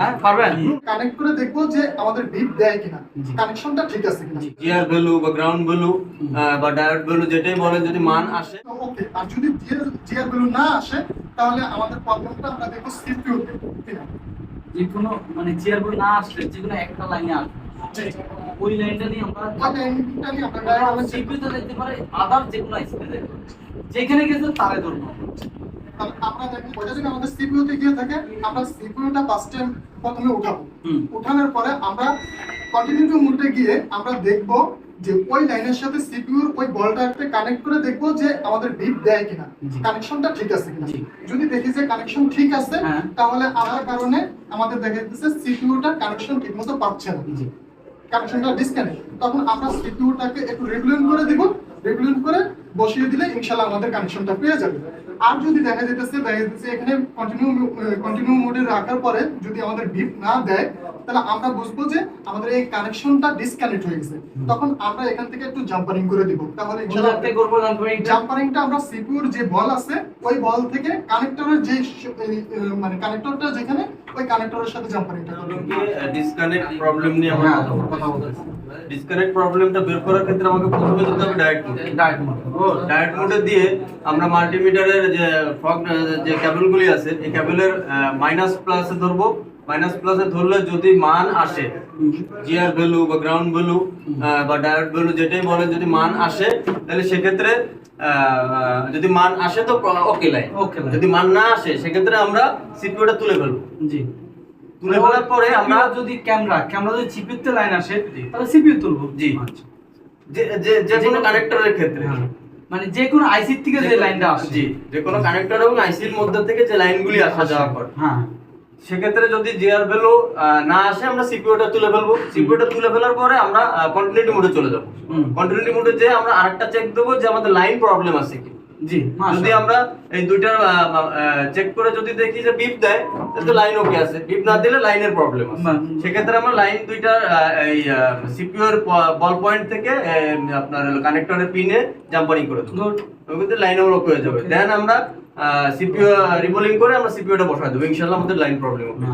হ্যাঁ পারবেন। কানেক্ট করে দেখব যে আমাদের বিপ দেয় কিনা। কানেকশনটা ঠিক আছে কিনা। জিআর ভ্যালু বা গ্রাউন্ড ভ্যালু বা ডায়োড ভ্যালু যেটাই বলেন যদি মান আসে। ওকে আর যদি জিআর ভ্যালু না আসে তাহলে আমাদের প্রবলেমটা আমরা দেখব সিপিইউ কিনা। যে কোনো মানে চেয়ার বই না আসলে যে কোনো একটা লাইনে আসবে। ওই লাইনটা নিয়ে আমরা দেখতে পারে আদার যে কোনো আইসিতে যেখানে গেছে তারে ধরবো। আমরা যদি আমাদের সিপিইউ গিয়ে থাকে আমরা সিপিইউটা ফার্স্ট টাইম প্রথমে উঠাবো। উঠানোর পরে আমরা কন্টিনিউ মোডে গিয়ে আমরা দেখব যে ওই লাইনের সাথে সিপিইউর ওই বলটাকে কানেক্ট করে দেখব যে আমাদের বিপ দেয় কিনা কানেকশনটা ঠিক আছে কিনা। যদি দেখি যে কানেকশন ঠিক আছে হ্যাঁ। তাহলে আমার কারণে আমাদের দেখা যাচ্ছে সিপিইউটা কানেকশন ঠিকমতো পাচ্ছে না। কানেকশনটা ডিসকানেক্ট তখন আমরা সিপিইউটাকে একটু রেগুলেট করে দিব। রেগুলেট করে বসিয়ে দিলে ইনশাল্লাহ আমাদের কানেকশনটা পেয়ে যাবে। আর যদি দেখা যেতেছে দেখা যাচ্ছে এখানে কন্টিনিউ কন্টিনিউ মোডে রাখার পরে যদি আমাদের ভিপ না দেয় তাহলে আমরা বুঝব যে আমাদের এই কানেকশনটা ডিসকানেক্ট হয়ে গেছে। তখন আমরা এখান থেকে একটু জাম্পারিং করে দিব। তাহলে জাম্পারিংটা আমরা সিপিইউর যে বল আছে ওই বল থেকে কানেক্টরের যে মানে কানেক্টরটা যেখানে ওই কানেক্টরের সাথে জাম্পারিংটা করব। ডিসকানেক্ট প্রবলেম নিয়ে আমরা হ্যাঁ, কথা বলব। বলতেছি। ডিসকানেক্ট প্রবলেমটা বের করার ক্ষেত্রে আমাকে প্রথমে যেতে হবে ডায়েট মোড ডাইরেক্ট মোড ও ডায়েট মোডে দিয়ে আমরা মাল্টিমিটারের যে ফগ যে ক্যাবেলগুলি আছে এই ক্যাবেলের মাইনাস প্লাসে ধরবো। মাইনাস প্লাসে ধরলে যদি মান আসে জিআর ভ্যালু বা গ্রাউন্ড ভ্যালু বা ডায়োড ভ্যালু যেটাই বলেন যদি মান আসে তাহলে সেক্ষেত্রে যদি মান আসে তো ওকে লাইন যদি মান না আসে সেক্ষেত্রে আমরা সিপিইউটা তুলে ফেলব। জি। তুলে ফেলার পরে আমরা যদি ক্যামেরা ক্যামেরা যদি চিপিতে লাইন আসে তাহলে সিপিইউ তুলবো। জি। আচ্ছা। যে যে যে কোনো কানেক্টরের ক্ষেত্রে। হ্যাঁ। মানে যে কোনো আইসির থেকে যে লাইনটা আসে। জি যে কোনো কানেক্টর এবং আইসির মধ্যে থেকে যে লাইনগুলি আসা। যাওয়া করে। হ্যাঁ। সেক্ষেত্রে যদি জিআর ভ্যালু না আসে আমরা সিপিইউটা তুলে ফেলব। সিপিইউটা তুলে ফেলার পরে আমরা কন্টিনিউটি মোডে চলে যাব। কন্টিনিউটি মোডে যে আমরা আরেকটা চেক দেবো যে আমাদের লাইন প্রবলেম আছে কি। জি যদি আমরা এই দুইটার চেক করে যদি দেখি যে বিপ দেয় তাহলে লাইন ওকে আছে। বিপ না দিলে লাইনের প্রবলেম আছে। সেক্ষেত্রে আমরা লাইন দুইটার এই সিপিইউ এর বল পয়েন্ট থেকে আপনার কানেক্টরের পিনে জাম্পারিং করে দেবো। লাইন ওভার হয়ে যাবে। দেন আমরা সিপিইউ রিবোলিং করে আমরা সিপিওটা বসাই দেবো। ইনশাআল্লাহ আমাদের লাইন প্রবলেম হবে।